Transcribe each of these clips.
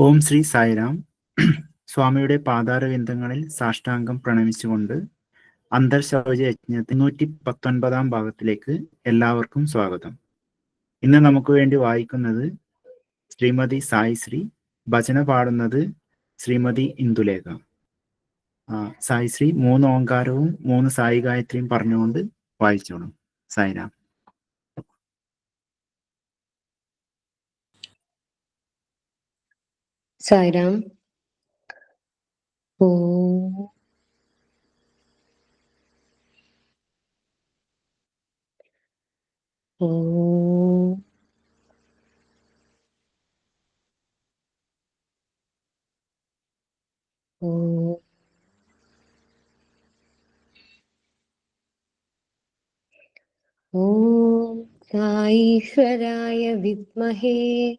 ഓം ശ്രീ സായിരാം. സ്വാമിയുടെ പാതാരവിന്ദങ്ങളിൽ സാഷ്ടാംഗം പ്രണമിച്ചുകൊണ്ട് അന്തർശൗച യജ്ഞത്തിൽ നൂറ്റി പത്തൊൻപതാം ഭാഗത്തിലേക്ക് എല്ലാവർക്കും സ്വാഗതം. ഇന്ന് നമുക്ക് വേണ്ടി വായിക്കുന്നത് ശ്രീമതി സായി ശ്രീ ഭജന പാടുന്നത് ശ്രീമതി ഇന്ദുലേഖ. ആ, സായി ശ്രീ മൂന്ന് ഓങ്കാരവും മൂന്ന് സായി ഗായത്രിയും പറഞ്ഞുകൊണ്ട് വായിച്ചോളും Sai Ram. Sairam. Oh. Oh. Oh. Oh. Sai Swaraya Vidmahe.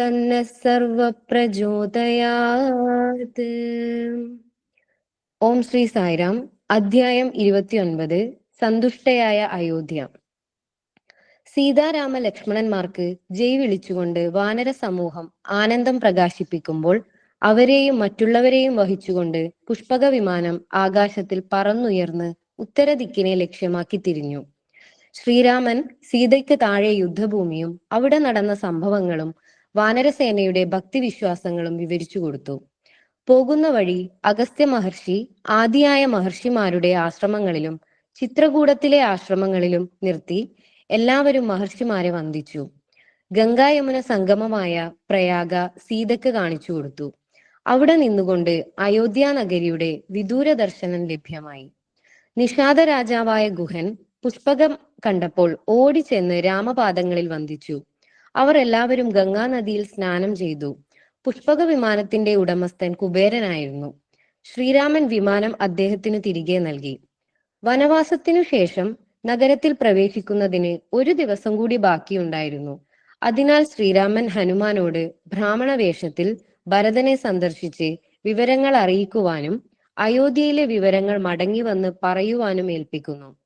തന്നെ സർവപ്രചോദയാത്. ഓം ശ്രീ സായിരാം അധ്യായം ഇരുപത്തിയൊൻപത് സന്തുഷ്ടയായ അയോധ്യ. സീതാരാമ ലക്ഷ്മണന്മാർക്ക് ജയ് വിളിച്ചുകൊണ്ട് വാനര സമൂഹം ആനന്ദം പ്രകാശിപ്പിക്കുമ്പോൾ അവരെയും മറ്റുള്ളവരെയും വഹിച്ചുകൊണ്ട് പുഷ്പക വിമാനം ആകാശത്തിൽ പറന്നുയർന്ന് ഉത്തരദിക്കിനെ ലക്ഷ്യമാക്കി തിരിഞ്ഞു. ശ്രീരാമൻ സീതയ്ക്ക് താഴെ യുദ്ധഭൂമിയും അവിടെ നടന്ന സംഭവങ്ങളും വാനരസേനയുടെ ഭക്തിവിശ്വാസങ്ങളും വിവരിച്ചു കൊടുത്തു. പോകുന്ന വഴി അഗസ്ത്യ മഹർഷി ആദിയായ മഹർഷിമാരുടെ ആശ്രമങ്ങളിലും ചിത്രകൂടത്തിലെ ആശ്രമങ്ങളിലും നിർത്തി എല്ലാവരും മഹർഷിമാരെ വന്ദിച്ചു. ഗംഗായമുന സംഗമമായ പ്രയാഗ സീതയ്ക്ക് കാണിച്ചു കൊടുത്തു. അവിടെ നിന്നുകൊണ്ട് അയോധ്യ നഗരിയുടെ വിദൂര ദർശനം ലഭ്യമായി. നിഷാദ രാജാവായ ഗുഹൻ പുഷ്പകം കണ്ടപ്പോൾ ഓടിച്ചെന്ന് രാമപാദങ്ങളിൽ വന്ദിച്ചു. അവർ എല്ലാവരും ഗംഗാനദിയിൽ സ്നാനം ചെയ്തു. പുഷ്പക വിമാനത്തിന്റെ ഉടമസ്ഥൻ കുബേരനായിരുന്നു. ശ്രീരാമൻ വിമാനം അദ്ദേഹത്തിന് തിരികെ നൽകി. വനവാസത്തിനു ശേഷം നഗരത്തിൽ പ്രവേശിക്കുന്നതിന് ഒരു ദിവസം കൂടി ബാക്കിയുണ്ടായിരുന്നു. അതിനാൽ ശ്രീരാമൻ ഹനുമാനോട് ബ്രാഹ്മണ വേഷത്തിൽ ഭരതനെ സന്ദർശിച്ച് വിവരങ്ങൾ അറിയിക്കുവാനും അയോധ്യയിലെ വിവരങ്ങൾ മടങ്ങി വന്ന് പറയുവാനും ഏൽപ്പിക്കുന്നു.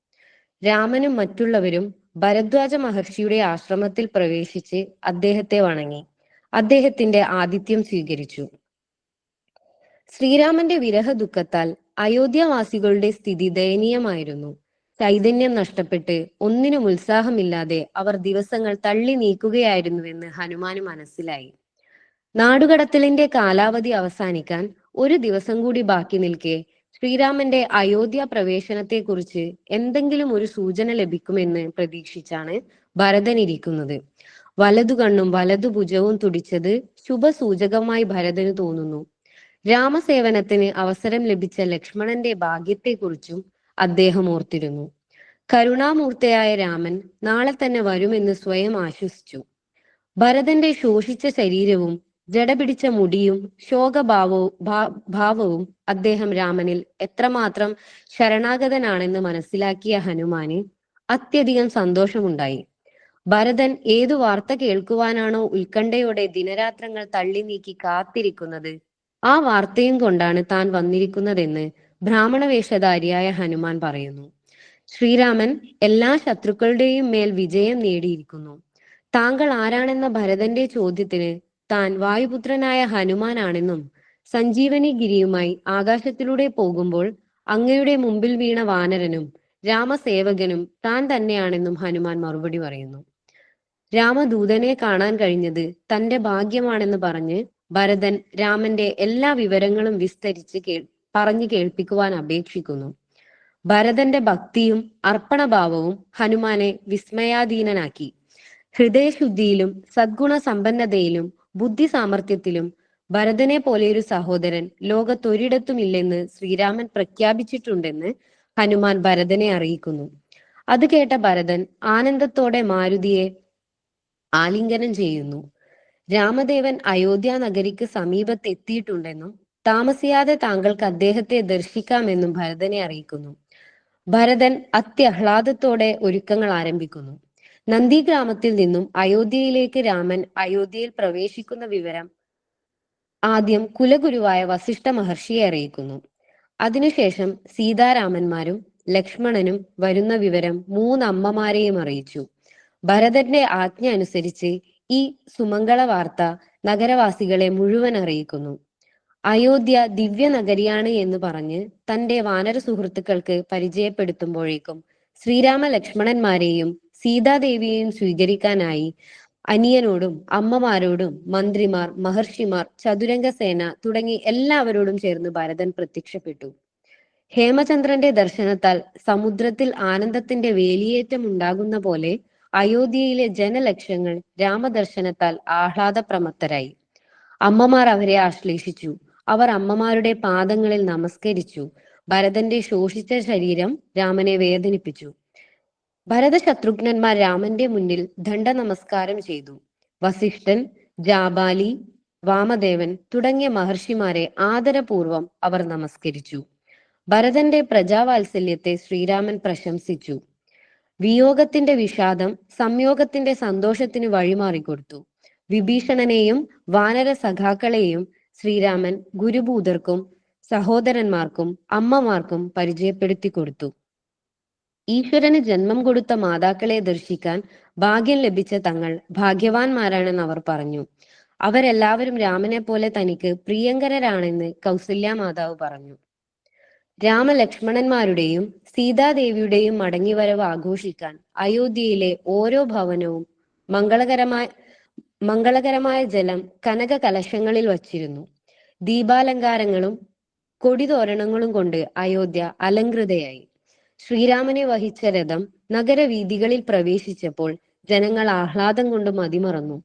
രാമനും മറ്റുള്ളവരും ഭരദ്വാജ മഹർഷിയുടെ ആശ്രമത്തിൽ പ്രവേശിച്ച് അദ്ദേഹത്തെ വണങ്ങി. അദ്ദേഹത്തിന്റെ ആതിഥ്യം സ്വീകരിച്ചു. ശ്രീരാമന്റെ വിരഹ ദുഃഖത്താൽ അയോധ്യവാസികളുടെ സ്ഥിതി ദയനീയമായിരുന്നു. ചൈതന്യം നഷ്ടപ്പെട്ട് ഒന്നിനും ഉത്സാഹമില്ലാതെ അവർ ദിവസങ്ങൾ തള്ളി നീക്കുകയായിരുന്നുവെന്ന് ഹനുമാന് മനസ്സിലായി. നാടുകടത്തലിന്റെ കാലാവധി അവസാനിക്കാൻ ഒരു ദിവസം കൂടി ബാക്കി നിൽക്കെ ശ്രീരാമന്റെ അയോധ്യ പ്രവേശനത്തെക്കുറിച്ച് എന്തെങ്കിലും ഒരു സൂചന ലഭിക്കുമെന്ന് പ്രതീക്ഷിച്ചാണ് ഭരതൻ ഇരിക്കുന്നത്. വലതു കണ്ണും വലതു ഭുജവും തുടിച്ചത് ശുഭസൂചകമായി ഭരതന് തോന്നുന്നു. രാമസേവനത്തിന് അവസരം ലഭിച്ച ലക്ഷ്മണന്റെ ഭാഗ്യത്തെക്കുറിച്ചും അദ്ദേഹം ഓർത്തിരുന്നു. കരുണാമൂർത്തിയായ രാമൻ നാളെ തന്നെ വരുമെന്ന് സ്വയം ആശ്വസിച്ചു. ഭരതന്റെ ശോഷിച്ച ശരീരവും ജടപിടിച്ച മുടിയും ശോകഭാവവും ഭാവവും അദ്ദേഹം രാമനിൽ എത്രമാത്രം ശരണാഗതനാണെന്ന് മനസ്സിലാക്കിയ ഹനുമാന് അത്യധികം സന്തോഷമുണ്ടായി. ഭരതൻ ഏതു വാർത്ത കേൾക്കുവാനാണോ ഉത്കണ്ഠയോടെ ദിനരാത്രങ്ങൾ തള്ളി നീക്കി കാത്തിരിക്കുന്നത് ആ വാർത്തയും കൊണ്ടാണ് താൻ വന്നിരിക്കുന്നതെന്ന് ബ്രാഹ്മണ വേഷധാരിയായ ഹനുമാൻ പറയുന്നു. ശ്രീരാമൻ എല്ലാ ശത്രുക്കളുടെയും മേൽ വിജയം നേടിയിരിക്കുന്നു. താങ്കൾ ആരാണെന്ന ഭരതന്റെ ചോദ്യത്തിന് താൻ വായുപുത്രനായ ഹനുമാനാണെന്നും സഞ്ജീവനി ഗിരിയുമായി ആകാശത്തിലൂടെ പോകുമ്പോൾ അങ്ങയുടെ മുമ്പിൽ വീണ വാനരനും രാമസേവകനും താൻ തന്നെയാണെന്നും ഹനുമാൻ മറുപടി പറയുന്നു. രാമദൂതനെ കാണാൻ കഴിഞ്ഞത് തന്റെ ഭാഗ്യമാണെന്ന് പറഞ്ഞ് ഭരതൻ രാമന്റെ എല്ലാ വിവരങ്ങളും വിസ്തരിച്ച് കേൾ പറഞ്ഞു കേൾപ്പിക്കുവാൻ അപേക്ഷിക്കുന്നു. ഭരതന്റെ ഭക്തിയും അർപ്പണഭാവവും ഹനുമാനെ വിസ്മയാധീനനാക്കി. ഹൃദയശുദ്ധിയിലും സദ്ഗുണ സമ്പന്നതയിലും ബുദ്ധി സാമർഥ്യത്തിലും ഭരതനെ പോലെയൊരു സഹോദരൻ ലോകത്തൊരിടത്തുമില്ലെന്ന് ശ്രീരാമൻ പ്രഖ്യാപിച്ചിട്ടുണ്ടെന്ന് ഹനുമാൻ ഭരതനെ അറിയിക്കുന്നു. അത് കേട്ട ഭരതൻ ആനന്ദത്തോടെ മാരുതിയെ ആലിംഗനം ചെയ്യുന്നു. രാമദേവൻ അയോധ്യ നഗരിക്ക് സമീപത്തെത്തിയിട്ടുണ്ടെന്നും താമസിയാതെ താങ്കൾക്ക് അദ്ദേഹത്തെ ദർശിക്കാമെന്നും ഭരതനെ അറിയിക്കുന്നു. ഭരതൻ അത്യഹ്ലാദത്തോടെ ഒരുക്കങ്ങൾ ആരംഭിക്കുന്നു. നന്ദിഗ്രാമത്തിൽ നിന്നും അയോധ്യയിലേക്ക് രാമൻ അയോധ്യയിൽ പ്രവേശിക്കുന്ന വിവരം ആദ്യം കുലഗുരുവായ വസിഷ്ഠ മഹർഷിയെ അറിയിക്കുന്നു. അതിനുശേഷം സീതാരാമന്മാരും ലക്ഷ്മണനും വരുന്ന വിവരം മൂന്നമ്മമാരെയും അറിയിച്ചു. ഭരതന്റെ ആജ്ഞ അനുസരിച്ച് ഈ സുമംഗള വാർത്ത നഗരവാസികളെ മുഴുവൻ അറിയിക്കുന്നു. അയോധ്യ ദിവ്യ നഗരിയാണ് എന്ന് പറഞ്ഞ് തന്റെ വാനര സുഹൃത്തുക്കൾക്ക് പരിചയപ്പെടുത്തുമ്പോഴേക്കും ശ്രീരാമ ലക്ഷ്മണന്മാരെയും സീതാദേവിയെയും സ്വീകരിക്കാനായി അനിയനോടും അമ്മമാരോടും മന്ത്രിമാർ മഹർഷിമാർ ചതുരംഗസേന തുടങ്ങി എല്ലാവരോടും ചേർന്ന് ഭരതൻ പ്രത്യക്ഷപ്പെട്ടു. ഹേമചന്ദ്രന്റെ ദർശനത്താൽ സമുദ്രത്തിൽ ആനന്ദത്തിന്റെ വേലിയേറ്റം ഉണ്ടാകുന്ന പോലെ അയോധ്യയിലെ ജനലക്ഷങ്ങൾ രാമദർശനത്താൽ ആഹ്ലാദപ്രമത്തരായി. അമ്മമാർ അവരെ ആശ്ലേഷിച്ചു. അവർ അമ്മമാരുടെ പാദങ്ങളിൽ നമസ്കരിച്ചു. ഭരതന്റെ ശോഷിച്ച ശരീരം രാമനെ വേദനിപ്പിച്ചു. ഭരത ശത്രുഘ്നന്മാർ രാമന്റെ മുന്നിൽ ദണ്ഡ നമസ്കാരം ചെയ്തു. വസിഷ്ഠൻ ജാബാലി വാമദേവൻ തുടങ്ങിയ മഹർഷിമാരെ ആദരപൂർവം അവർ നമസ്കരിച്ചു. ഭരതന്റെ പ്രജാവാത്സല്യത്തെ ശ്രീരാമൻ പ്രശംസിച്ചു. വിയോഗത്തിന്റെ വിഷാദം സംയോഗത്തിന്റെ സന്തോഷത്തിന് വഴിമാറിക്കൊടുത്തു. വിഭീഷണനെയും വാനര സഖാക്കളെയും ശ്രീരാമൻ ഗുരുഭൂതർക്കും സഹോദരന്മാർക്കും അമ്മമാർക്കും പരിചയപ്പെടുത്തി കൊടുത്തു ഈശ്വരന് ജന്മം കൊടുത്ത മാതാക്കളെ ദർശിക്കാൻ ഭാഗ്യം ലഭിച്ച തങ്ങൾ ഭാഗ്യവാന്മാരാണെന്ന് അവർ പറഞ്ഞു. അവരെല്ലാവരും രാമനെ പോലെ തനിക്ക് പ്രിയങ്കരരാണെന്ന് കൗസല്യ മാതാവ് പറഞ്ഞു. രാമലക്ഷ്മണന്മാരുടെയും സീതാദേവിയുടെയും മടങ്ങിവരവ് ആഘോഷിക്കാൻ അയോധ്യയിലെ ഓരോ ഭവനവും മംഗളകരമായ മംഗളകരമായ ജലം കനക കലശങ്ങളിൽ വച്ചിരുന്നു. ദീപാലങ്കാരങ്ങളും കൊടിതോരണങ്ങളും കൊണ്ട് അയോധ്യ അലങ്കൃതയായി ശ്രീരാമനെ വഹിച്ച രഥം നഗരവീഥികളിൽ പ്രവേശിച്ചപ്പോൾ ജനങ്ങൾ ആഹ്ലാദം കൊണ്ട് മതിമറന്നു.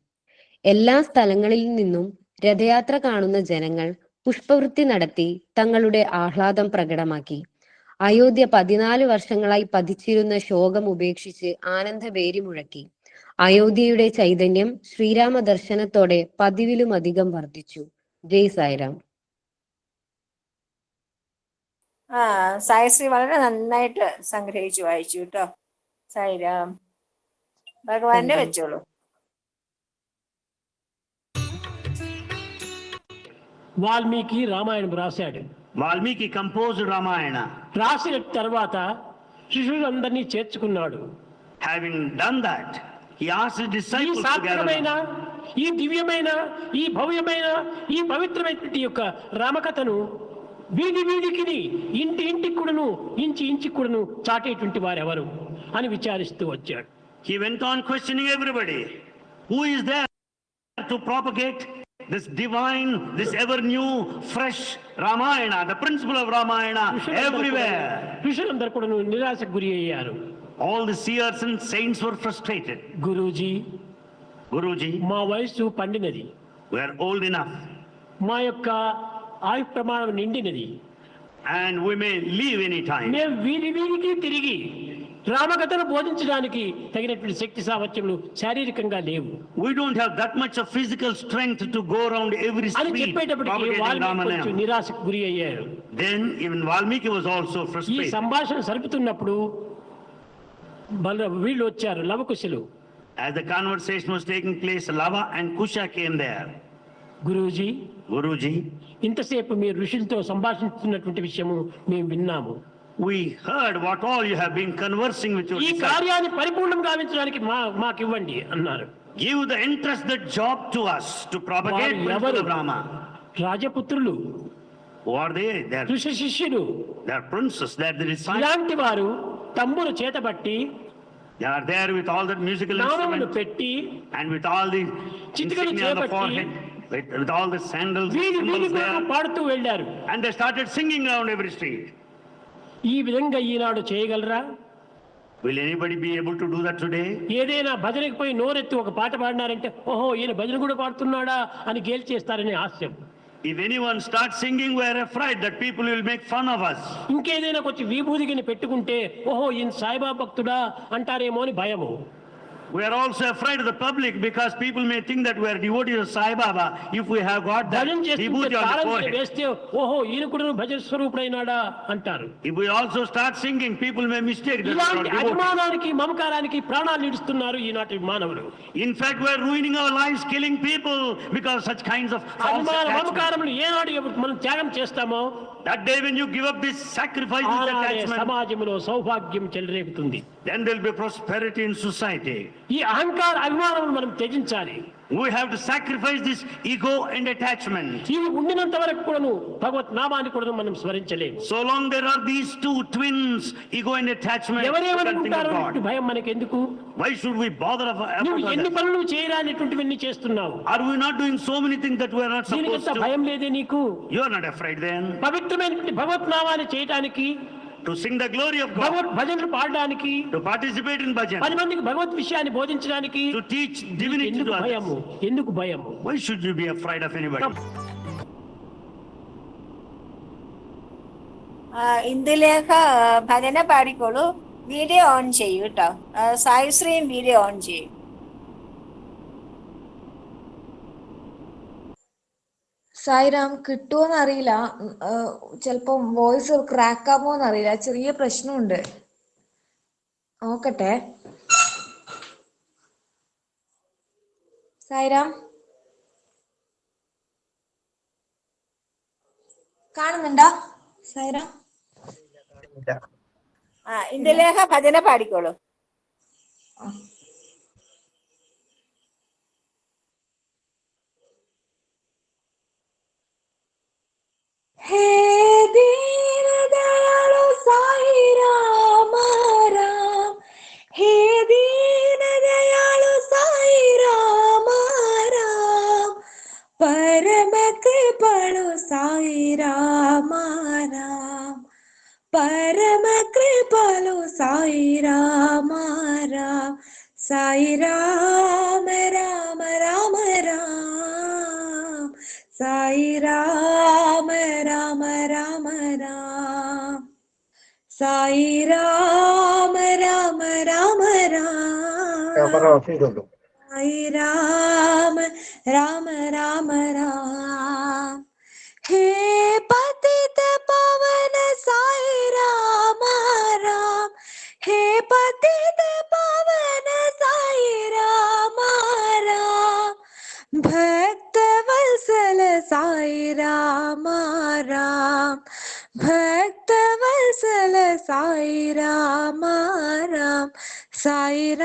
എല്ലാ സ്ഥലങ്ങളിൽ നിന്നും രഥയാത്ര കാണുന്ന ജനങ്ങൾ പുഷ്പവൃത്തി നടത്തി തങ്ങളുടെ ആഹ്ലാദം പ്രകടമാക്കി. അയോധ്യ പതിനാല് വർഷങ്ങളായി പതിച്ചിരുന്ന ശോകം ഉപേക്ഷിച്ച് ആനന്ദബേരി മുഴക്കി. അയോധ്യയുടെ ചൈതന്യം ശ്രീരാമ ദർശനത്തോടെ പതിവിലുമധികം വർദ്ധിച്ചു. ജയ് സായിരാം. ആ സായശ്രീ വളരെ നന്നായിട്ട് സംഗ്രഹിച്ചു വായിച്ചു കേട്ടോ സായിരാം ഭഗവാന്റെ Thank you. വെച്ചോളൂ వాల్మీకి రామాయణం రాశాడు Valmiki composed Ramayana. రాసిన తర్వాత శిష్యులందరినీ చేర్చుకున్నాడు Having done that, he asked his ఈ disciples to సాత్వికమైన gather. ఈ దివ్యమైన ఈ భవ్యమైన ఈ పవిత్రమైనటువంటి యొక్క రామకథను వీధి వీధికి ఇంటి ఇంటికి కూడాను ఇంచి ఇంటికి కూడాను చాటేటువంటి వారెవరు అని విచారిస్తూ వచ్చాడు He went on questioning everybody. Who is there to propagate this divine, this ever new, fresh Ramayana, the principle of Ramayana everywhere? ఋషులందరూ కూడాను నిరాశకు గురి అయ్యారు All the seers and saints were frustrated. Guruji Guruji, మా వయస్సు పండినది are old enough మా యొక్క ఆయు ప్రమాణం నిండినది. And we may leave any time మేము వీరి వీరికి తిరిగి రామకథను బోధించడానికి తగినటువంటి శక్తి సామర్థ్యములు శారీరకంగా లేవు. We don't have that much of physical strength to go around every street అని చెప్పేటప్పటికి వాల్మీకి నిరాశకు గురి అయ్యారు. Then even Valmiki was also frustrated ఈ సంభాషణ సరుపుతున్నప్పుడు వీళ్ళు వచ్చారు లవకుశులు. As the conversation was taking place, Lava and Kusha came there. Guruji Guruji, ఇంతసేపు మీరు ఋషులతో సంభాషిస్తున్నటువంటి విషయము మేము విన్నాము we heard what all you have been conversing with your ఈ. కార్యాన్ని పరిపూర్ణం గావించడానికి మా మాకు ఇవ్వండి అన్నారు Give the entrusted job to us to propagate of Rama. రాజపుత్రులు Who are they? They are, ఋషి శిష్యులు they are princes, they are the disciples. ఇలాంటి వారు తమ్మును చేతబట్టి They are there with all the musical instruments పెట్టి and with all the insignia on the forehead, with, with all the sandals, వీధి వీధి symbols కూడా there. పాడుతూ వెళ్ళారు And they started singing around every street. ఈ విధంగా ఈనాడు చేయగలరా Will anybody be able to do that today? ఏదైనా భజనకి పోయి నోరెత్తి ఒక పాట పాడినారంటే ఓహో ఈయన భజన కూడా పాడుతున్నాడా అని గేల్చేస్తారనే హాస్యం If anyone starts singing, we are afraid that people will make fun of us. ఇంకేదైనా కొంచెం విభూదిగిని పెట్టుకుంటే ఓహో ఈయన సాయిబాబా భక్తుడా అంటారేమో అని భయము we are also afraid the public because people may think that we are devotees of Sai Baba if we have got that vibhuti on the forehead వేస్తే ఓహో ఈయన కూడా భజన స్వరూపుడైనాడా అంటారు if we also start singing people may mistake that ఇలాంటి అభిమానానికి మమకారానికి ప్రాణాలు ఇడుస్తున్నారు ఈనాటి మానవులు. In fact we are ruining our lives killing people because such kinds of అభిమాన మమకారములు ఏనాడు మనం త్యాగం చేస్తామో that day when you give up this sacrifices attachment సమాజంలో సౌభాగ్యం చెలరేగుతుంది. Then there will be prosperity in society ఈ అహంకార అభిమానం మనం త్యజించాలి. We have to sacrifice this ego and attachment ఇవి ఉండినంత వరకు కూడాను భగవత్ నామాన్ని కూడా మనం స్మరించలేము. So long there are these two twins ego and attachment ఎవరేమనుకుంటారో భయం మనకి ఎందుకు why should we bother of నువ్వు ఎన్ని పనులు చేయరానిటువంటివన్నీ చేస్తున్నావు? Are we not doing so many things that we are not supposed to భయం లేదే నీకు? You are not afraid then పవిత్రమైనటువంటి భగవత్ నామాన్ని చేయడానికి to sing the glory of God, భగవత్ భజనలు పాడడానికి to participate in పది bhajan, మందికి భగవత్ విషయాన్ని బోధించడానికి to teach divinity ఎందుకు to others. భయము ఎందుకు భయము Why should you be afraid of anybody? ആ, ഇന്ദുലേഖ ഭജന പാടിക്കോളൂ വീഡിയോ ഓൺ ചെയ്യൂ കേട്ടോ ആ, സായിശ്രീയും വീഡിയോ ഓൺ ചെയ്യും സായിരാം കിട്ടുമോന്ന് അറിയില്ല ചിലപ്പോ വോയിസ് ക്രാക്ക് ആവുമോന്ന് അറിയില്ല ചെറിയ പ്രശ്നമുണ്ട്. നോക്കട്ടെ. സായിരാം കാണുന്നുണ്ടോ? സായിരാം ആ ഇന്ദുലേഖ ഭജന പാടിക്കോളൂ. ഹേ ദീനദയാളു സായി രാമ രാം ഹേ ദീനദയാളു സായി രാമ രാം പരമ കൃപണു സായി രാമ രാം പരമ കൃപണു സായി രാമ രാം സായി രാമ രാമ രാമ രാം സായി രാമ സായി രാമ രാമ രാമ രാം സായി രാമ രാമ രാമ രാം ഹേ പതിത പവന സായി രാമ രാം ഹേ പതിത പവന സായി രാമ രാം ഭക്ത വത്സല സായി രാമ രാം ഭക്ത വത്സല സായി രാമ രാം സായി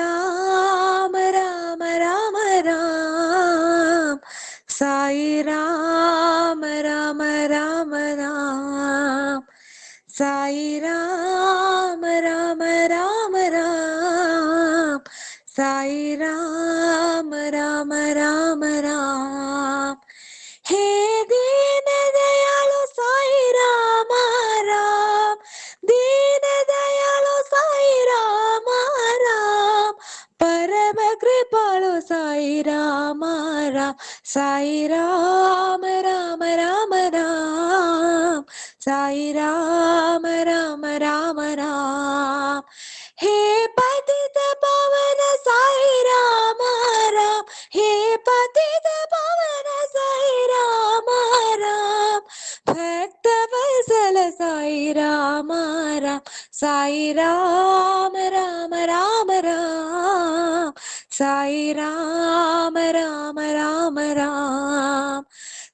രാം സായി രാമ രാമ രാമ രാം സായി രാമ രാമ രാമ രാം ഹേ പതിത പവന സായി രാമ രാം ഹേ പതിത പവന സായി രാമ രാം ഭക്ത വത്സല സായി രാമ രാം സായി രാമ രാമ രാമ രാം സായി രാമ രാമ രാം.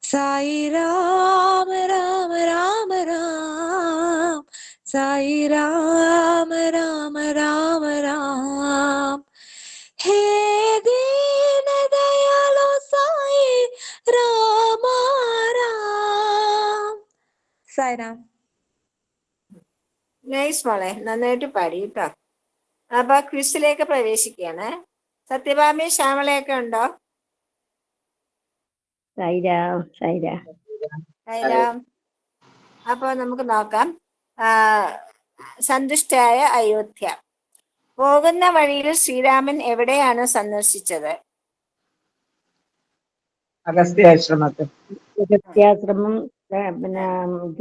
സായി രാമ രാമ രാമ രാം. സായി രാമ രാമ രാമ രാം. ഹേ ദീന ദയാളു സായി രാമ രാം. സായി രാം. നൈസ് മോളെ നന്നായിട്ട് പാടി കേട്ടോ. അപ്പൊ ക്വിസിലേക്ക് പ്രവേശിക്കുകയാണ്. സത്യഭാമി ശ്യാമളയൊക്കെ ഉണ്ടോ? സൈരാം സൈരാം. സൈരാം. അപ്പൊ നമുക്ക് നോക്കാം. സന്തുഷ്ടായ സന്തുഷ്ടയായ അയോധ്യ. പോകുന്ന വഴിയിൽ ശ്രീരാമൻ എവിടെയാണ് സന്ദർശിച്ചത്? അഗസ്ത്യാശ്രമത്തിൽ. വ്യത്യാശ്രമം പിന്നെ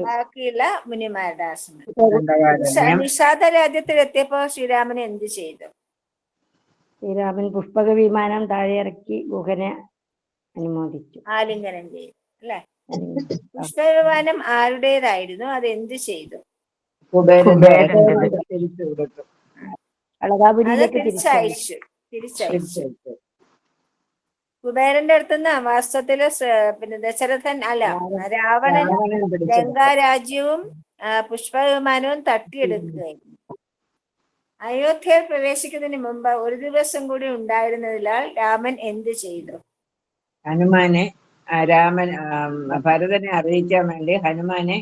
ബാക്കിയുള്ള മുനിമാരുടെ ആശ്രമം നിഷാദ രാജ്യത്തിൽ എത്തിയപ്പോ ശ്രീരാമൻ എന്ത് ചെയ്തു? ശ്രീരാമൻ പുഷ്പക വിമാനം താഴെ ഇറക്കി ഗുഹനെ അനുമോദിച്ചു. ആലിംഗനം ചെയ്തു അല്ലെ? പുഷ്പവിമാനം ആരുടേതായിരുന്നു? അത് എന്ത് ചെയ്തു അത് തിരിച്ചയച്ചു തിരിച്ചയച്ചു. കുബേരന്റെ അടുത്തുനിന്ന് വാസ്തവത്തിൽ പിന്നെ ദശരഥൻ അല്ല രാവണൻ. ആ, പുഷ്പവിമാനവും തട്ടിയെടുക്കുകയായിരുന്നു. അയോധ്യയിൽ പ്രവേശിക്കുന്നതിന് മുമ്പ് ഒരു ദിവസം കൂടി ഉണ്ടായിരുന്നതിനാൽ രാമൻ എന്ത് ചെയ്തു? ഹനുമാനെ രാമൻ ഭരതനെ അറിയിക്കാൻ വേണ്ടി ഹനുമാനെ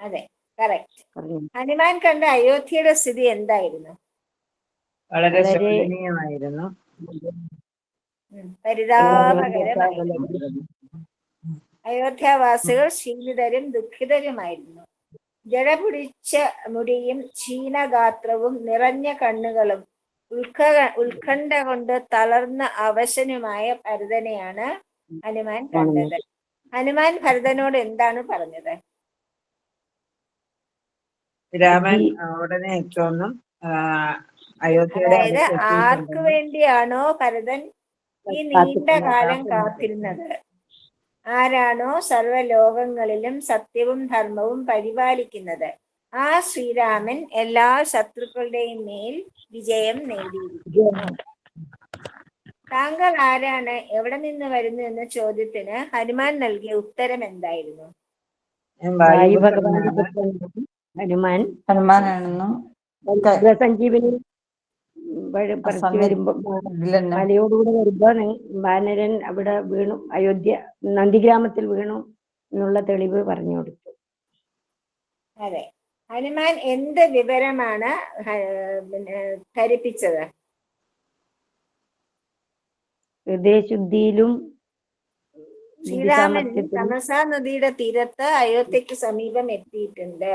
അതെ കറക്റ്റ് ഹനുമാൻ കണ്ട അയോധ്യയുടെ സ്ഥിതി എന്തായിരുന്നു? വളരെ ശോചനീയമായിരുന്നു. പരിതാപകരമായിരുന്നു. അയോധ്യാവാസികൾ ക്ഷീണിതരും ദുഃഖിതരുമായിരുന്നു. ജടപിടിച്ച മുടിയും ക്ഷീണഗാത്രവും നിറഞ്ഞ കണ്ണുകളും ഉത്ക ഉത്കണ്ഠ കൊണ്ട് തളർന്ന അവശനുമായ ഭരതനെയാണ് ഹനുമാൻ കണ്ടത്. ഹനുമാൻ ഭരതനോട് എന്താണ് പറഞ്ഞത്? രാമൻ ഉടനെ എത്തുമെന്നും അതായത് ആർക്ക് വേണ്ടിയാണോ ഭരതൻ ഈ നീണ്ട കാലം കാത്തിരുന്നത്? ആരാണോ സർവലോകങ്ങളിലും സത്യവും ധർമ്മവും പരിപാലിക്കുന്നത്? ആ ശ്രീരാമൻ എല്ലാ ശത്രുക്കളുടെയും മേൽ വിജയം നേടിയിരിക്കുന്നു. താങ്കൾ ആരാണ്? എവിടെ നിന്ന് വരുന്നു എന്ന ചോദ്യത്തിന് ഹനുമാൻ നൽകിയ ഉത്തരം എന്തായിരുന്നു? ഹനുമാൻ. ഹനുമാനാണെന്നും സഞ്ജീവനി മലയോടുകൂടെ വരുമ്പോ ബാനരൻ വാനരൻ അവിടെ വീണു അയോധ്യ നന്ദിഗ്രാമത്തിൽ വീണു എന്നുള്ള തെളിവ് പറഞ്ഞു കൊടുത്തു. അതെ. ഹനുമാൻ എന്ത് വിവരമാണ് ധരിപ്പിച്ചത്? ഹൃദയശുദ്ധിയിലും ശ്രീരാമൻ തമസാ നദിയുടെ തീരത്ത് അയോധ്യക്ക് സമീപം എത്തിയിട്ടുണ്ട്.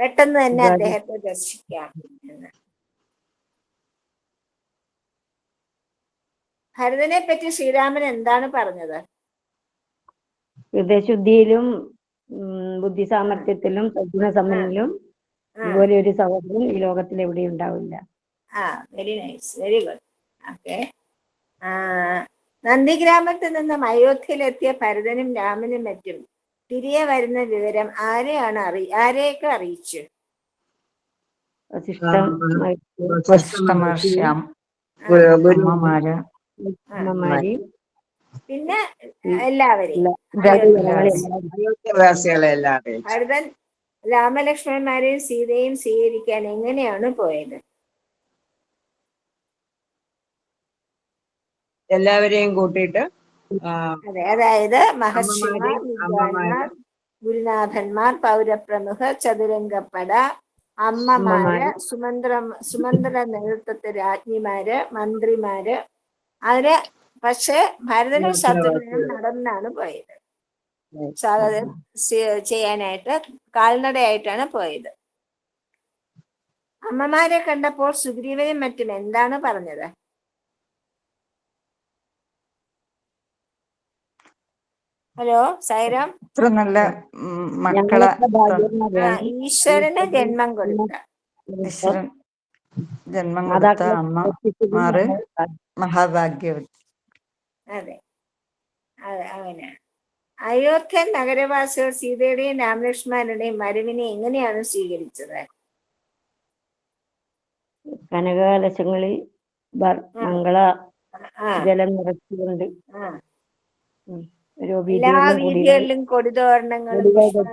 പെട്ടെന്ന് തന്നെ. അദ്ദേഹത്തെ ദർശിക്കാം എന്ന്. ഭരതനെ പറ്റി ശ്രീരാമൻ എന്താണ് പറഞ്ഞത്? ഹൃദയശുദ്ധിയിലും ഉം, ബുദ്ധിസാമർത്ഥ്യത്തിലും സദ്ഗുണസമ്പന്നിലും ആ, ഇതുപോലെ ഒരു സഹോദരൻ ഈ ലോകത്തിൽ എവിടെയും ഉണ്ടാവില്ല. ആ very nice very good okay നന്ദിഗ്രാമത്തിൽ നിന്നും അയോധ്യയിലെത്തിയ ഭരതനും രാമനും മറ്റും തിരികെ വരുന്ന വിവരം ആരെയാണ് അറി ആരെയൊക്കെ അറിയിച്ചു? വസിഷ്ഠം വസിഷ്ഠ മഹർഷി അം- ഗുരു- ഗുരു- അമ്മമാര്. പിന്നെ എല്ലാവരെയും. ഭരതൻ രാമലക്ഷ്മണന്മാരെയും സീതയും സ്വീകരിക്കാൻ എങ്ങനെയാണ് പോയത്? എല്ലാവരെയും കൂട്ടിയിട്ട് അതെ അതായത് മഹർഷിമാർ ഗുരുനാഥന്മാർ പൗരപ്രമുഖർ ചതുരംഗപ്പട അമ്മമാര് അമ്മമാര്. സുമന്ത്ര സുമന്ത്ര നേതൃത്വത്തെ രാജ്ഞിമാര് മന്ത്രിമാര്. അവർ പക്ഷെ ഭരതനും ശത്രുഘ്നും നടന്നാണ് പോയത്. ചെയ്യാനായിട്ട് കാൽനടയായിട്ടാണ് പോയത്. അമ്മമാരെ കണ്ടപ്പോൾ സുഗ്രീവനും മറ്റും എന്താണ് പറഞ്ഞത്? ഹലോ സൈറാം? ഇത്ര നല്ല മക്കളെ ഈശ്വരന് ജന്മം കൊടുത്ത. ഈശ്വരൻ ജന്മം കൊടുത്ത അമ്മ മാറ് മഹാഭാഗ്യവതി. അതെ. അതെ അവന് അയോധ്യ നഗരവാസികൾ സീതയുടെയും രാമലക്ഷ്മണന്റെയും വരവിനെ എങ്ങനെയാണ് സ്വീകരിച്ചത്? കനകാലശങ്ങളിൽ മംഗള ജലം നിറച്ചുകൊണ്ട് എല്ലാ വീടുകളിലും കൂടി വീടുകളിലും കൊടിതോരണങ്ങളും കൊടിതോരണം.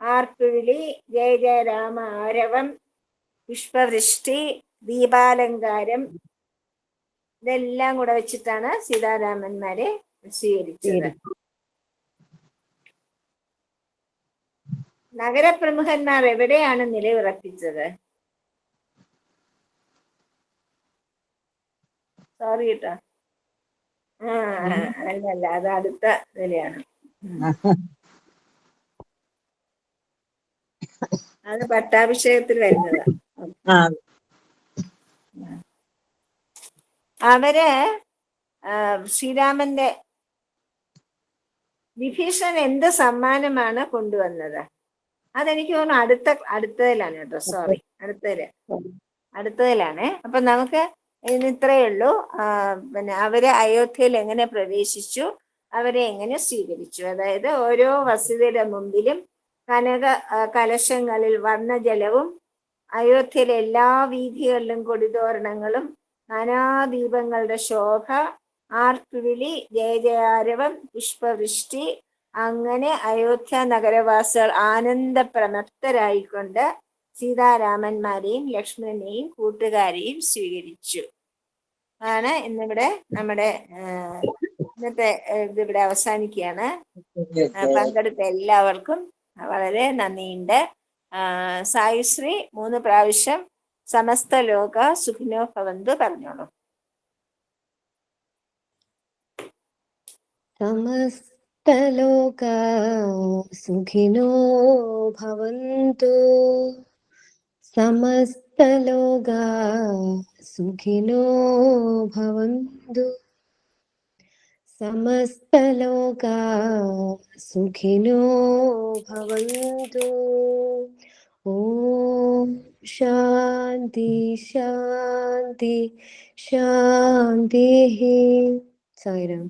ആർപ്പുവിളി ജയ ജയ രാമ ആരവം പുഷ്പവൃഷ്ടി ദീപാലങ്കാരം ഇതെല്ലാം കൂടെ വെച്ചിട്ടാണ് സീതാരാമന്മാരെ സ്വീകരിച്ചത്. നഗരപ്രമുഖന്മാർ എവിടെയാണ് നിലയുറപ്പിച്ചത്? സോറി കേട്ടോ. ആ അല്ലല്ല അത് അടുത്ത നിലയാണ്. അത് പട്ടാഭിഷേകത്തിൽ വരുന്നതാണ് ആ, അവർ ശ്രീരാമന്റെ വിഭീഷണൻ എന്ത് സമ്മാനമാണ് കൊണ്ടുവന്നത്? അതെനിക്ക് തോന്നുന്നു അടുത്ത അടുത്തതിലാണ് കേട്ടോ സോറി അടുത്തതിൽ. അടുത്തതിലാണ്. അപ്പൊ നമുക്ക് ഇത്രയേ ഉള്ളൂ. പിന്നെ അവർ അയോധ്യയിൽ എങ്ങനെ പ്രവേശിച്ചു അവരെ എങ്ങനെ സ്വീകരിച്ചു? അതായത് ഓരോ വസതിയുടെ മുമ്പിലും കനക കലശങ്ങളിൽ വർണജലവും അയോധ്യയിലെ എല്ലാ വീഥികളിലും കൊടിതോരണങ്ങളും നാനാദീപങ്ങളുടെ ശോഭ ആർപ്പുവിളി ജയജയാരവം പുഷ്പവൃഷ്ടി അങ്ങനെ അയോധ്യ നഗരവാസികൾ ആനന്ദപ്രമത്തരായിക്കൊണ്ട് സീതാരാമന്മാരെയും ലക്ഷ്മണനെയും കൂട്ടുകാരെയും സ്വീകരിച്ചു. ആണ് ഇന്നിവിടെ നമ്മുടെ ഇന്നത്തെ ഇതിവിടെ അവസാനിക്കുകയാണ്. പങ്കെടുത്ത എല്ലാവർക്കും വളരെ നന്ദിയുണ്ട്. സായുശ്രീ മൂന്ന് പ്രാവശ്യം സമസ്ത ലോക സുഖിനോ ഭവന്തു പറഞ്ഞോളൂ. സമസ്തലോക സുഖിനോ ഭവന്തു സമസ്തലോക സുഖിനോ ഭവന്തു സമസ്തലോക സുഖിനോ ഭവന്തു ഓം சாந்தி சாந்தி சாந்தி சாய்ராம்